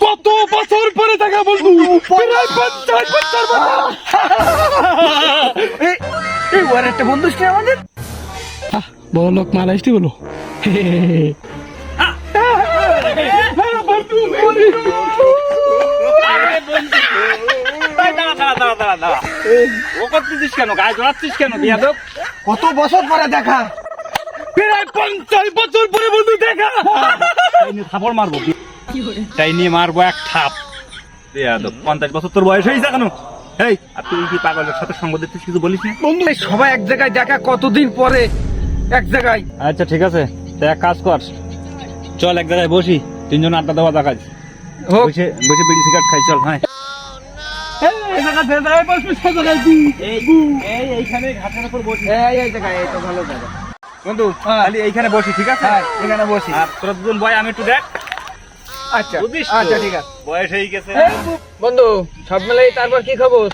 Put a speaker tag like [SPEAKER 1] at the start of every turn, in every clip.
[SPEAKER 1] কত বছর পরে দেখা বন্ধু ওর একটা বন্ধু ছিল আমাদের
[SPEAKER 2] বড় মাল আসতে বলো
[SPEAKER 3] বন্ধু ও করতেছিস কেন? গায়ে জড়াচ্ছিস কেন? বিয়াদব
[SPEAKER 1] কত বছর পরে দেখা?
[SPEAKER 3] প্রায় পঞ্চাশ বছর পরে বন্ধু দেখা। তাই থাপড় মারবো। তাই নিয়ে মারবো এক থাপ। বিয়াদব পঞ্চাশ বছর তোর বয়স হয়েছে কেন এই আর তুই কি পাগলের সাথে সঙ্গ দিচ্ছিস কিছু বলিস না?
[SPEAKER 1] বন্ধু সবাই এক জায়গায় দেখা কতদিন পরে? এক জায়গায়।
[SPEAKER 3] আচ্ছা ঠিক আছে। তা এক কাজ কর। চল এক জায়গায় বসি। তিনজন আড্ডা দেওয়া দেখাজ
[SPEAKER 1] হোক।
[SPEAKER 3] বসে বসে বিড়ি সিগারেট খাই চল হ্যাঁ। বন্ধু
[SPEAKER 1] হ্যাঁ।
[SPEAKER 3] খালি এইখানে বসি ঠিক আছে?
[SPEAKER 1] হ্যাঁ। এখানে বসি।
[SPEAKER 3] আর তোরা দুজন বয় আমি একটু দেখ।
[SPEAKER 1] আচ্ছা আচ্ছা ঠিক আছে।
[SPEAKER 3] বয়স হয়ে গেছে।
[SPEAKER 1] বন্ধু সব মিলাই তারপর কি খবর?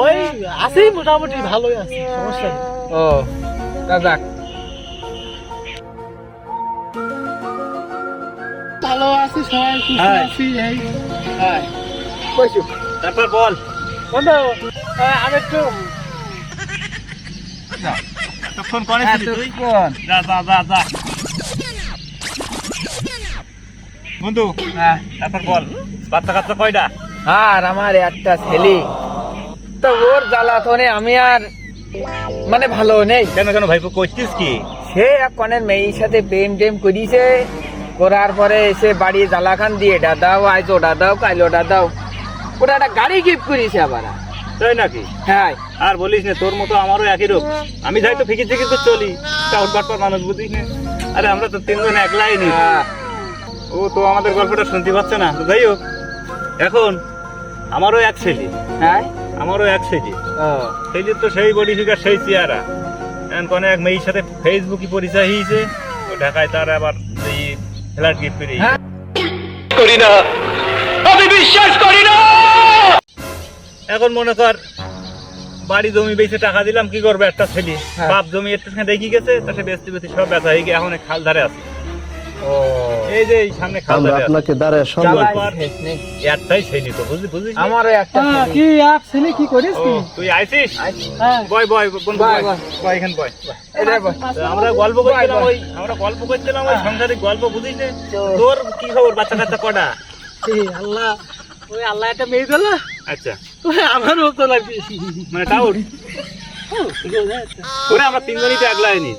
[SPEAKER 2] ওই আছি মোটামুটি ভালোই আছে সমস্যা
[SPEAKER 1] ও যাক।
[SPEAKER 2] ভালো আছি সবাই সুস্থ
[SPEAKER 3] হ্যাঁ।
[SPEAKER 2] আছি এই।
[SPEAKER 1] হ্যাঁ। কইছু
[SPEAKER 3] তারপর বল।
[SPEAKER 2] বন্ধু আমি একটু
[SPEAKER 3] কনে
[SPEAKER 1] হ্যাঁ,
[SPEAKER 3] তুই? যা যা যা যা। বন্ধু
[SPEAKER 1] হ্যাঁ।
[SPEAKER 3] তারপর বল বাচ্চা কাচ্চা কয়টা?
[SPEAKER 1] আর আমার একটা ছেলে। তো ওর জ্বালাতনে আমি আর মানে ভালো নেই।
[SPEAKER 3] কেন কেন ভাইপো করছিস কি?
[SPEAKER 1] সে এক কনের মেয়ের সাথে প্রেম টেম করিছে। করার পরে এসে বাড়ি জ্বালাখান দিয়ে এটা দাও আজ ওটা দাও কাল ওটা দাও ওটা একটা গাড়ি গিফট করিছে আবার।
[SPEAKER 3] তাই নাকি?
[SPEAKER 1] হ্যাঁ।
[SPEAKER 3] আর বলিস না তোর মতো আমারও একই রূপ। আমি যাই তো ফিকির ফিকির তো চলি। টাউট বাটপার মানুষ বুঝিস না। আরে আমরা তো তিনজন একলাই নি।
[SPEAKER 1] হ্যাঁ।
[SPEAKER 3] ও তো আমাদের গল্পটা শুনতে পাচ্ছে না। যাই হোক এখন আমারও এক ছেলে।
[SPEAKER 1] হ্যাঁ?
[SPEAKER 3] আমারও এক ছেলে। তো সেই বডি ফিগার সেই চেয়ারা এখন কোন এক মেয়ের সাথে ফেসবুকে পরিচয় হয়েছে ও ঢাকায় তার আবার এই ফ্ল্যাট গিফট করে
[SPEAKER 1] হ্যাঁ।
[SPEAKER 3] এখন মনে কর বাড়ি জমি বেঁচে টাকা দিলাম কি করবে একটা ছেলে?
[SPEAKER 1] হ্যাঁ।
[SPEAKER 3] বাপ জমি একটুখানি দেখি গেছে তাতে বেচতে বেচতে সব বেচা হয়ে গিয়ে এখন খাল ধারে আছে। এই যে সামনে খাল ধারে
[SPEAKER 4] আপনাকে দাঁড়ায় সম্মান
[SPEAKER 1] জ্বালাই
[SPEAKER 3] পর-
[SPEAKER 1] শেষ নেই।
[SPEAKER 3] একটাই ছেলে তো বুঝলি বুঝলি?
[SPEAKER 1] আমারও একটা
[SPEAKER 2] কি এক ছেলে কি করিস
[SPEAKER 3] তুই? আইছিস
[SPEAKER 2] হ্যাঁ।
[SPEAKER 3] বয় বয় বন্ধু
[SPEAKER 1] বয়,
[SPEAKER 3] বয়।
[SPEAKER 1] বয়।
[SPEAKER 3] বয় এখান বয়
[SPEAKER 1] এই দেখো।
[SPEAKER 3] তো আমরা গল্প করছিলাম ওই আমরা গল্প করছিলাম ওই সাংসারিক গল্প বুঝিস? তোর কি খবর বাচ্চা কাচ্চা কটা
[SPEAKER 2] আল্লাহ ওই আল্লাহ একটা মেয়ে দিল
[SPEAKER 3] আচ্ছা।
[SPEAKER 2] আমারও তো লাগবে।
[SPEAKER 3] মানে
[SPEAKER 2] আছে।
[SPEAKER 3] ওরে আমরা তিনজনই তো একলাই নি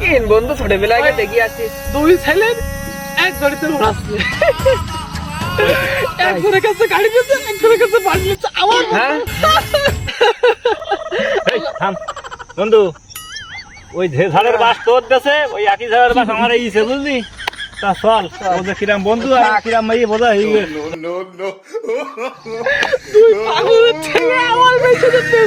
[SPEAKER 1] তিন বন্ধু ছোটবেলায় আগে দেখি আসছিস
[SPEAKER 2] দুই ছেলের এক উড়াচ্ছে একজনের কাছে গাড়ি পেয়েছে একজনের কাছে বাড়ি পেয়েছে আমার
[SPEAKER 1] হ্যাঁ?
[SPEAKER 3] বন্ধু ওই যে ঝাড়ের বাস তোর দেশে ওই একই ঝাড়ের বাস আমার এই ইসে বুঝলি? তা চল। ওদের কিরাম বন্ধু আর কিরাম মাইয়ে বোঝা হয়ে তুই
[SPEAKER 2] পাগলের ছেলে আমার বেশি করতে